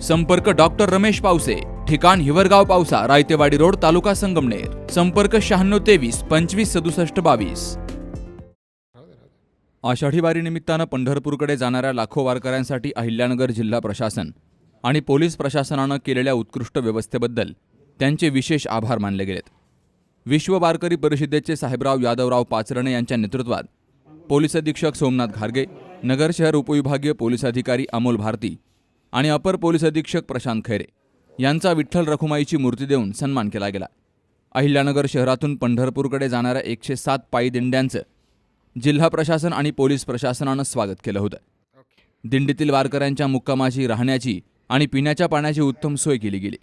संपर्क डॉक्टर रमेश पावसे ठिकाण हिवरगाव पावसा रायतेवाडी रोड तालुका संगमनेर. संपर्क शहाण्णव तेवीस पंचवीस सदुसष्ट बावीस. आषाढी वारीनिमित्तानं पंढरपूरकडे जाणाऱ्या लाखो वारकऱ्यांसाठी अहिल्यानगर जिल्हा प्रशासन आणि पोलीस प्रशासनानं केलेल्या उत्कृष्ट व्यवस्थेबद्दल त्यांचे विशेष आभार मानले गेलेत. विश्व वारकरी परिषदेचे साहेबराव यादवराव पाचरणे यांच्या नेतृत्वात पोलीस अधीक्षक सोमनाथ घारगे नगर शहर उपविभागीय पोलीस अधिकारी अमोल भारती आणि अपर पोलीस अधीक्षक प्रशांत खैरे यांचा विठ्ठल रखुमाईची मूर्ती देऊन सन्मान केला गेला. अहिल्यानगर शहरातून पंढरपूरकडे जाणाऱ्या एकशे सात पायी दिंड्यांचं जिल्हा प्रशासन आणि पोलीस प्रशासनानं स्वागत केलं होतं. दिंडीतील वारकऱ्यांच्या मुक्कामाची राहण्याची आणि पिण्याच्या पाण्याची उत्तम सोय केली गेली.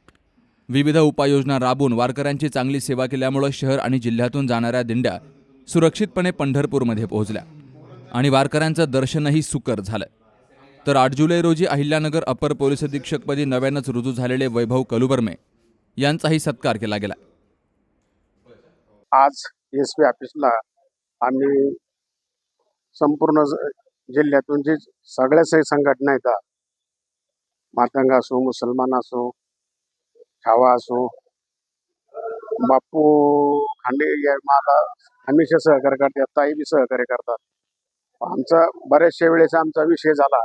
विविध उपाययोजना राबवून वारकऱ्यांची चांगली सेवा केल्यामुळं शहर आणि जिल्ह्यातून जाणाऱ्या दिंड्या सुरक्षितपणे पंढरपूरमध्ये पोहोचल्या आणि वारकऱ्यांचं दर्शनही सुकर झालं. तर आठ जुलै रोजी अहिल्यानगर अपर पोलीस अधीक्षकपदी नव्यानंच रुजू झालेले वैभव कलुबर्मे यांचाही सत्कार केला गेला. आज एस पी ऑफिसला आम्ही संपूर्ण जिल्ह्यातून जे सगळ्या सही संघटना येतात मातंग असो मुसलमान असो छावा असो बापू खांडे मला हमेशा सहकार्य करतात ताई बी सहकार्य करतात. आमचा बऱ्याचशा वेळेस आमचा विषय झाला.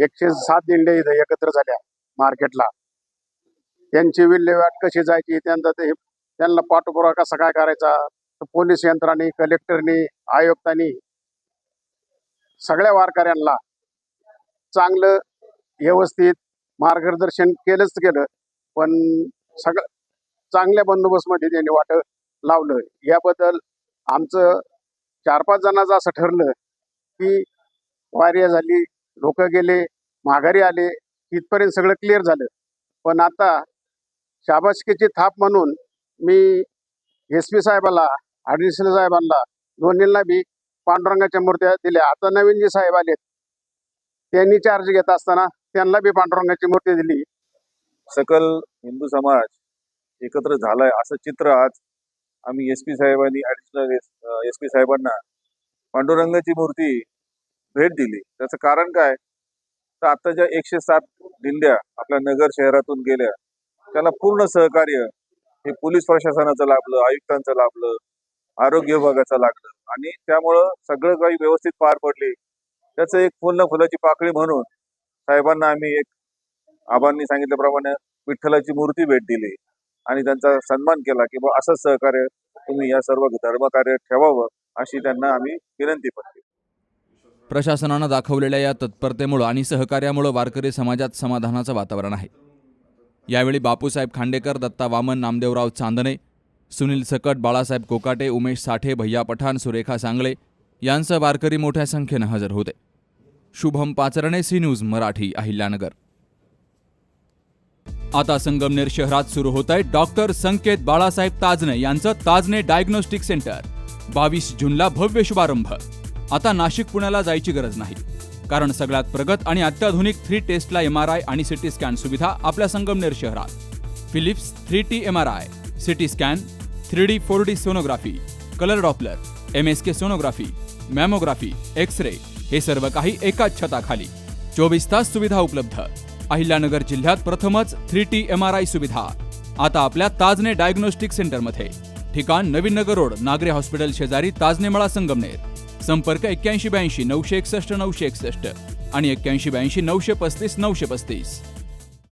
एकशे सात दिंड्या इथं एकत्र झाल्या मार्केटला. त्यांची विल्हेवाट कशी जायची त्यांचा ते त्यांना पाठपुरावा कसा काय करायचा पोलीस यंत्राने कलेक्टरनी आयुक्तांनी सगळ्या वारकऱ्यांना चांगलं व्यवस्थित मार्गदर्शन केलंच केलं पण सगळं चांगल्या बंदोबस्तमध्ये त्यांनी वाट लावलं. याबद्दल आमचं चार पाच जणांचं असं ठरलं की वार्या झाली लोक गेले माघारी आले तिथपर्यंत सगळं क्लिअर झालं. पण आता शाबासकीची थाप म्हणून मी एस पी साहेबाला ॲडिशनल साहेबांना दोन्हींना बी पांडुरंगाच्या मूर्त्या दिल्या. आता नवीन जे साहेब आलेत त्यांनी चार्ज घेत असताना त्यांना बी पांडुरंगाची मूर्ती दिली. सकल हिंदू समाज एकत्र झालाय असं चित्र आज आम्ही एस पी साहेबांनी ऍडिशनल एस पी साहेबांना पांडुरंगाची मूर्ती भेट दिली. त्याचं कारण काय? तर आता ज्या एकशे सात दिंड्या आपल्या नगर शहरातून गेल्या त्याला पूर्ण सहकार्य हे पोलीस प्रशासनाचं लाभलं आयुक्तांचं लाभलं आरोग्य विभागाचं लागलं. आणि त्यामुळं सगळं काही व्यवस्थित पार पडले. त्याचं एक फुलं फुलाची पाकळी म्हणून साहेबांना आम्ही एक आबांनी सांगितल्याप्रमाणे विठ्ठलाची मूर्ती भेट दिली. आणि त्यांचा सन्मान केला की बा असं सहकार्य तुम्ही या सर्व धर्मकार्य ठेवावं अशी त्यांना आम्ही विनंती पण केली प्रशासनानं दाखवलेल्या या तत्परतेमुळं आणि सहकार्यामुळं वारकरी समाजात समाधानाचं वातावरण आहे. यावेळी बापूसाहेब खांडेकर दत्ता वामन नामदेवराव चांदणे सुनील सकट बाळासाहेब कोकाटे उमेश साठे भैया पठाण सुरेखा सांगळे यांसह वारकरी मोठ्या संख्येनं हजर होते. Shubham Pacharne C news Marathi Ahilyanagar. आता संगमनेर शहरात सुरू होत आहे डॉक्टर संकेत बाळासाहेब ताजने यांचं ताजने डायग्नोस्टिक सेंटर. बावीस जूनला भव्य शुभारंभ. आता नाशिक पुण्याला जायची गरज नाही. कारण सगळ्यात प्रगत आणि अत्याधुनिक three tesla M R I आणि सिटी स्कॅन सुविधा आपल्या संगमनेर शहरात. Philips three T M R I C T scan three D four D sonography colour Doppler M S K sonography mammography X ray हे सर्व काही एकाच छताखाली. चोवीस तास सुविधा उपलब्ध. अहिल्यानगर जिल्ह्यात प्रथमच three T M R I सुविधा. आता आपल्या ताजने डायग्नोस्टिक सेंटरमध्ये ठिकाण नवीन नगर रोड नागरे हॉस्पिटल शेजारी ताजनेमळा संगमनेर. संपर्क एक्क्याऐंशी ब्याऐंशी नऊशे एकसष्ट नऊशे एकसष्ट आणि एक्क्याऐंशी ब्याऐंशी नऊशे पस्तीस नऊशे पस्तीस.